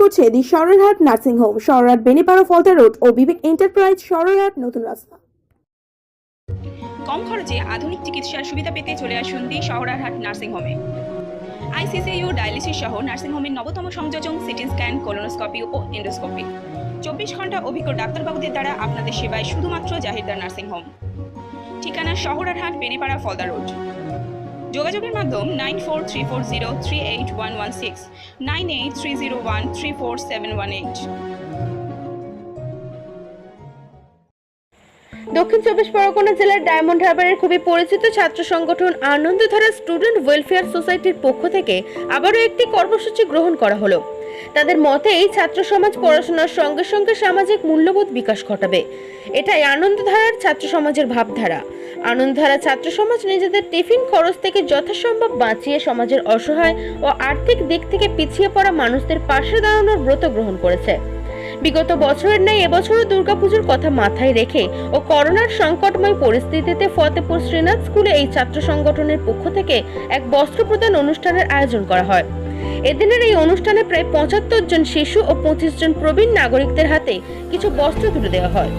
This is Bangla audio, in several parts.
করছে the Sarerhat nursing home Sarerhat Benipara Falta road O Vivek enterprise Sarerhat নতুন রাস্তা। কম খরচে আধুনিক চিকিৎসার সুবিধা পেতে চলে আসুন দি শহরারহাট নার্সিং হোমে। আইসিসিইউ ডায়ালিসিস সহ নার্সিং হোমের নবতম সংযোজন সিটি স্ক্যান, কোলোনোস্কোপি ও এন্ডোস্কোপি। চব্বিশ ঘণ্টা অভিজ্ঞ ডাক্তারবাবুদের দ্বারা আপনাদের সেবায় শুধুমাত্র জাহিরদার নার্সিং হোম। ঠিকানা শহরারহাট বেনিপাড়া ফলদা রোড। যোগাযোগের মাধ্যম nine four three four zero three eight one one six, nine eight three zero one three four seven one eight. দক্ষিণ চব্বিশ পরগনা জেলার ডায়মন্ড হারবারের খুবই পরিচিত ছাত্র সংগঠন আনন্দধারা স্টুডেন্ট ওয়েলফেয়ার সোসাইটির পক্ষ থেকে আবারও একটি কর্মসূচি গ্রহণ করা হলো। তাদের মতে এই ছাত্র সমাজ পড়াশোনার সঙ্গে সঙ্গে সামাজিক মূল্যবোধ বিকাশ ঘটাবে। এটাই আনন্দধারার ছাত্র সমাজের ভাবধারা। আনন্দধারা ছাত্র সমাজ নিজেদের টিফিন খরচ থেকে যথাসম্ভব বাঁচিয়ে সমাজের অসহায় ও আর্থিক দিক থেকে পিছিয়ে পড়া মানুষদের পাশে দাঁড়ানোর ব্রত গ্রহণ করেছে। বিগত বছরের ন্যায় এবছরও দুর্গাপুজোর কথা মাথায় রেখে ও করোনার সংকটময় পরিস্থিতিতে ফতেপুর শ্রীনাথ স্কুলে এই ছাত্র সংগঠনের পক্ষ থেকে এক বস্ত্র প্রদান অনুষ্ঠানের আয়োজন করা হয়। এদিনের এই অনুষ্ঠানে প্রায় পঁচাত্তর জন শিশু ও পঁচিশ জন প্রবীণ নাগরিকদের হাতে কিছু বস্ত্র তুলে দেওয়া হয়।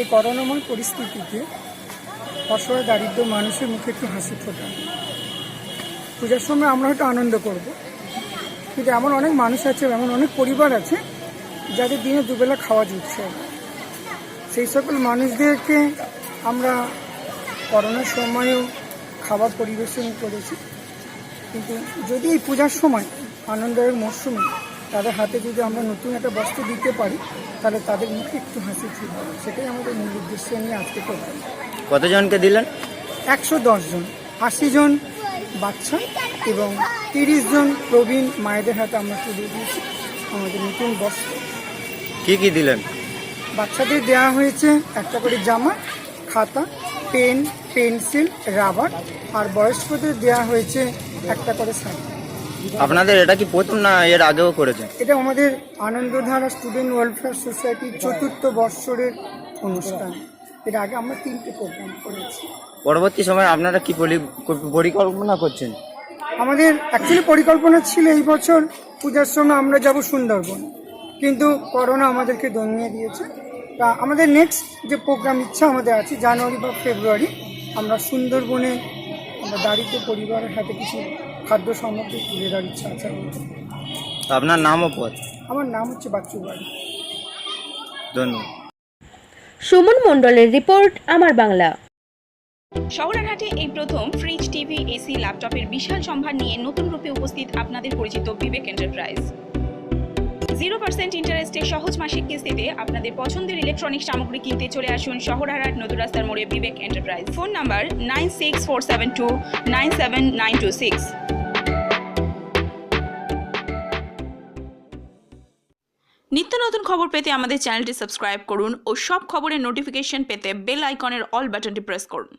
এই করোনাময় পরিস্থিতিতে অসহায় দারিদ্র মানুষের মুখে একটু হাসি ফোটান পূজার সময় আমরা হয়তো আনন্দ করব, কিন্তু এমন অনেক মানুষ আছে, এমন অনেক পরিবার আছে যাদের দিনে দুবেলা খাওয়া জুটছে। সেই সকল মানুষদেরকে আমরা করোনার সময়ও খাবার পরিবেশন করেছি কিন্তু যদি এই পূজার সময় আনন্দের মরশুমে তাদের হাতে যদি আমরা নতুন একটা বস্ত্র দিতে পারি তাহলে তাদের মুখে একটু হাসি ছিল। সেটাই আমাদের মূল উদ্দেশ্য নিয়ে আজকে প্রোগ্রাম কতজনকে দিলেন? একশো দশ জন। আশি জন বাচ্চা এবং তিরিশ জন প্রবীণ মায়েদের হাতে আমরা তুলে দিয়েছি আমাদের নতুন বস্ত্র। কি কি দিলেন? বাচ্চাদের দেওয়া হয়েছে একটা করে জামা খাতা পেন পেন্সিল রাবার আর বয়স্কদের দেওয়া হয়েছে একটা করে শাড়ি। আপনাদের এটা কি প্রথম না এর আগেও করেছেন? এটা আমাদের আনন্দধারা স্টুডেন্ট ওয়েলফেয়ার সোসাইটির চতুর্থ বৎসরের অনুষ্ঠান। এর আগে আমরা তিনটে প্রোগ্রাম করেছি। পরবর্তী সময় আপনারা কি পরি- পরিকল্পনা করছেন? আমাদের অ্যাকচুয়ালি পরিকল্পনা ছিল এই বছর পূজার সময় আমরা যাব সুন্দরবন। কিন্তু করোনা আমাদেরকে দমিয়ে দিয়েছে। তা আমাদের নেক্সট যে প্রোগ্রাম ইচ্ছা আমাদের আছে জানুয়ারি বা ফেব্রুয়ারি আমরা সুন্দরবনে আমরা দারিদ্র পরিবারের হাতে কিছু খাদ্য সামগ্রী তুলে দেওয়ার ইচ্ছা আছে। আপনার নাম ও পদ আমার নাম হচ্ছে বাচ্চু বাড়ি। ধন্যবাদ। সুমন মণ্ডলের রিপোর্ট আমার বাংলা। শহরারহাটে এই প্রথম ফ্রিজ টিভি এসি ল্যাপটপের বিশাল সম্ভার নিয়ে নতুন রূপে উপস্থিত আপনাদের পরিচিত বিবেক এন্টারপ্রাইজ। জিরো পার্সেন্ট ইন্টারেস্টে সহজ মাসিক কিস্তিতে আপনাদের পছন্দের ইলেকট্রনিক সামগ্রী কিনতে চলে আসুন শহরহাট নতুন রাস্তার মোড়ে Bibek enterprise. Phone number nine six four seven two nine seven nine two six. নিত্য নতুন খবর পেতে আমাদের চ্যানেলটি সাবস্ক্রাইব করুন ও সব খবরের নোটিফিকেশন পেতে বেল আইকনের অল বাটনটি প্রেস করুন।